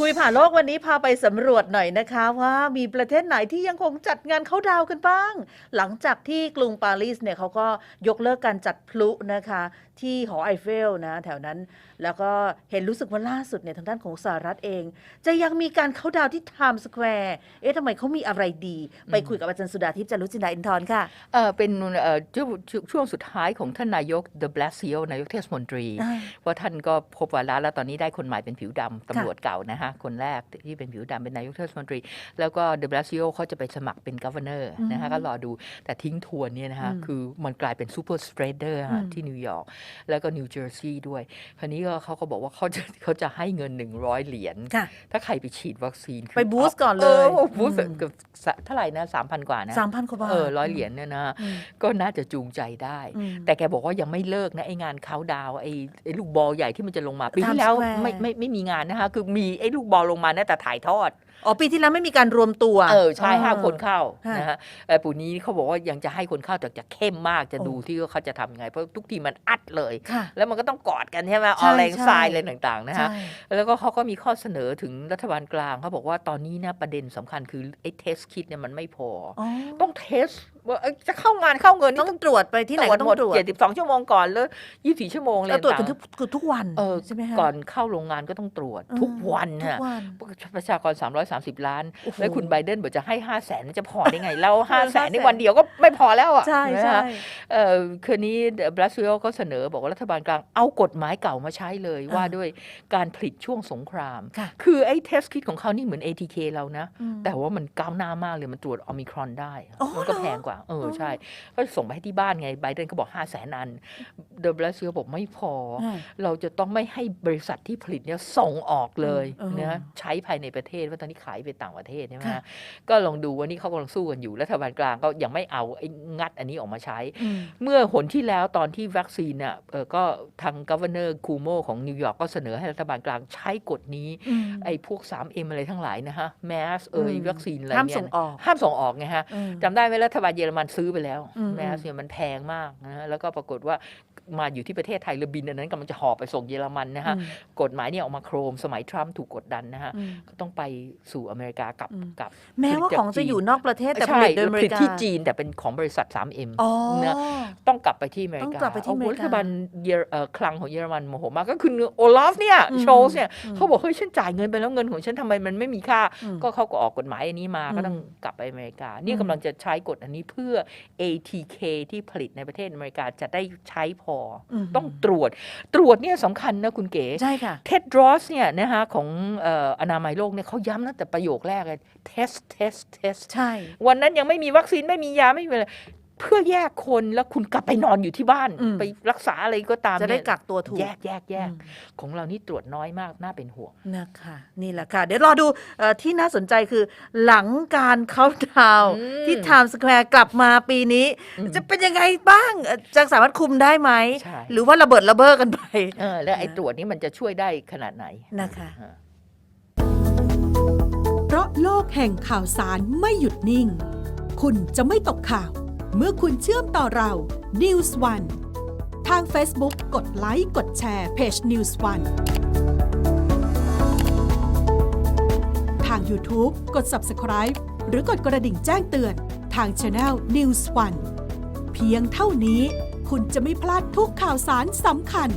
คุยผ่านโลกวันนี้พาไปสำรวจหน่อยนะคะว่ามีประเทศไหนที่ยังคงจัดงานเข้าดาวกันบ้าง หลังจากที่กรุงปารีสเนี่ยเขาก็ยกเลิกการจัดพลุนะคะที่หอไอเฟลนะแถวนั้น แล้วก็เห็นรู้สึกว่าล่าสุดเนี่ยทางด้านของสหรัฐเอง จะยังมีการเข้าดาวน์ที่ไทม์สแควร์เอ๊ะทำไมเขามีอะไรดี ไปคุยกับอาจารย์สุดาทิพย์จารุจินดาอินทร์ค่ะเออเป็นเอ่อช่วงช่วงสุดท้ายของท่านนายก de Blasio นายกเทศมนตรีอ่าว่าท่านก็พบวาระแล้วตอนนี้ได้คนใหม่เป็นผิวดำตำรวจเก่านะฮะคนแรกที่เป็นผิวดำเป็นนายกเทศมนตรี แล้วก็ de Blasio เขาจะไปสมัครเป็น governor นะฮะอืมก็รอดูแต่ทิ้งทวนเนี่ยนะฮะอืมคือมันกลายเป็น super spreader ฮะอืมที่นิวยอร์กแล้วก็นิวเจอร์ซีย์ด้วย คราวนี้ก็เขาก็บอกว่าเขาจะเขาจะให้เงิน 100 เหรียญ ค่ะ ถ้าใครไปฉีดวัคซีนคืไปบูสต์ก่อนเลยบูสต์อืมเกือบสะเท่าไหร่นะสามพันกว่านะสามพันกว่าบาท เออร้อยเหรียญเนี่ยนะ อืม ก็น่าจะจูงใจได้ อืม แต่แกบอกว่ายังไม่เลิกนะ ไอ้งานเขาน์ดาวน์ไอ้ไอ้ลูกบอลใหญ่ที่มันจะลงมา ปี Times ที่แล้ว Square ไม่ไม่ไม่มีงานนะคะ คือมีไอ้ลูกบอลลงมานะแต่ถ่ายทอด อ๋อปีที่แล้วไม่มีการรวมตัวเออใช่ห้าคนเข้าค่ะนะฮะแต่ปูนี้เขาบอกว่ายังจะให้คนเข้าแต่จะเข้มมากจะโอ้ดูที่ว่าเขาจะทำยังไง เพราะทุกทีมันอัดเลยค่ะแล้วมันก็ต้องกอดกันใช่ไหมใช่ออแรงใช่ทรายอะไรต่างๆนะฮะใช่แล้วก็เขาก็มีข้อเสนอถึงรัฐบาลกลางเขาบอกว่าตอนนี้เนี่ยประเด็นสำคัญคือไอ้เทสคิดเนี่ยมันไม่พออ๋อต้องเทสว่าเอ้ยจะเข้างานเข้าเงินนี่ต้องตรวจไปที่ไหนก็ต้องตรวจเจ็ดสิบสองชั่วโมงก่อนแล้วยี่สี่ชั่วโมงเลยเราตรวจกันต่างทุกคือทุกวันเออใช่ไหมคะก่อนเข้าโรงงานก็ต้องตรวจอืมทุกวันทุกน่ะวันประชากร 330 ล้านโอ้โหแล้วคุณไบเดนบอกจะให้5 0 0แสนจะพอได้ไง แล้ว5 0 0แสนใน500,000วันเดียวก็ไม่พอแล้วอะใช่ใช่นะฮะเอ่อคืนนี้บราซิลก็เสนอบอกว่ารัฐบาลกลางเอากฎหมายเก่ามาใช้เลยอ่าว่าด้วยการผลิตช่วงสงครามค่ะคือไอ้เทสคิดของเขานี่เหมือน ATK เรานะอืมแต่ว่ามันก้าวหน้ามากเลยมันตรวจโอมิครอนได้อ๋อมันก็เหรอแพงกว่าเอออใช่ ก็ส่งไปให้ที่บ้านไงไบเดนก็บอก 5 0 0แสนอัน เดอะบราซิลบอกไม่พออ่าเราจะต้องไม่ให้บริษัทที่ผลิตเนี่ยส่งออกเลยอืมเออนะใช้ภายในประเทศว่าะตอนนี้ขายไปต่างประเทศใช่ไหมค่ะฮะก็ลองดูว่านี่เขากำลังสู้กันอยู่รัฐบาลกลางก็ยังไม่เอาไอ้งัดอันนี้ออกมาใช้อืมเมื่อหนที่แล้วตอนที่วัคซีนเนี่ยเออก็ทางกัฟเวอร์คูโมของนิวยอร์กก็เสนอให้รัฐบาลกลางใช้กฎนี้อืมไอ้พวก 3M อะไรทั้งหลายนะฮะแมสเอ่ยอืมวัคซีนอะไรห้ามเนี่ยส่งออกห้ามส่งออกไงฮะอืมจำได้ไหมรัฐบาลเยอรมันซื้อไปแล้วอืมแมสเนี่ยมันแพงมากนะฮะแล้วก็ปรากฏว่ามาอยู่ที่ประเทศไทยเรือบินอันนั้นกำลังจะห่อไปส่งเยอรมันนะฮะอืมกฎหมายเนี่ยออกมาโครมสมัยทรัมป์ถูกกดดันนะฮะอืมก็ต้องไปสู่อเมริกากับอืมกับ แม้ว่าผลิตจกของจะอยู่นอกประเทศแต่ผใช่ลิตโดยอเมผริลิตกาที่จีนแต่เป็นของบริษัท 3M อ๋อนะต้องกลับไปที่อเมริต้องกากลับไปที่อเมริกาโโหรัฐบาลเยอรเอ่อคลังของเยอรมันโมโหมากก็คือโอลาฟเนี่ยอืมโชลส์เนี่ยอืมเขาบอกเฮ้ยฉันจ่ายเงินไปแล้วเงินของฉันทำไมมันไม่มีค่าอืมก็เขาก็ออกกฎหมายอันนี้มาอืมก็ต้องกลับไปอเมริกา นี่อืมกำลังจะใช้กฎอันนี้เพื่อ ATK ที่ผลิตในประเทศอเมริกาจะได้ใช้พออมต้องตรวจตรวจเนี่ยสำคัญนะคุณเก๋ใช่ค่ะเท็ดรอสเนี่ยนะคะของเอ่ออนามัยโลกเนี่ยเขาย้ำตั้งแต่ประโยคแรกเลย test test test ใช่ วันนั้นยังไม่มีวัคซีนไม่มียาไม่มีอะไร เพื่อแยกคนแล้วคุณกลับไปนอนอยู่ที่บ้าน อืม ไปรักษาอะไรก็ตามจะได้เนี่ยกักตัวถูก แยกแยกแยกอืม ของเรานี่ตรวจน้อยมากน่าเป็นห่วง นะคะนี่แหละค่ะ เดี๋ยวรอดูเอ่อที่น่าสนใจคือหลังการเขาน์ดาวน์อืมที่ไทม์สแควร์กลับมาปีนี้ อืมจะเป็นยังไงบ้างเอ่อจะสามารถคุมได้ไหม ใช่ หรือว่าระเบิดระเบ้อกันไป เออแล้วไอ้นะตรวจนี่มันจะช่วยได้ขนาดไหนนะคะ อ่า เพราะโลกแห่งข่าวสารไม่หยุดนิ่ง คุณจะไม่ตกข่าว เมื่อคุณเชื่อมต่อเรา News One ทาง Facebook กดไลค์กดแชร์เพจ News One ทาง YouTube กด Subscribe หรือกดกระดิ่งแจ้งเตือนทาง Channel News One เพียงเท่านี้คุณจะไม่พลาดทุกข่าวสารสำคัญ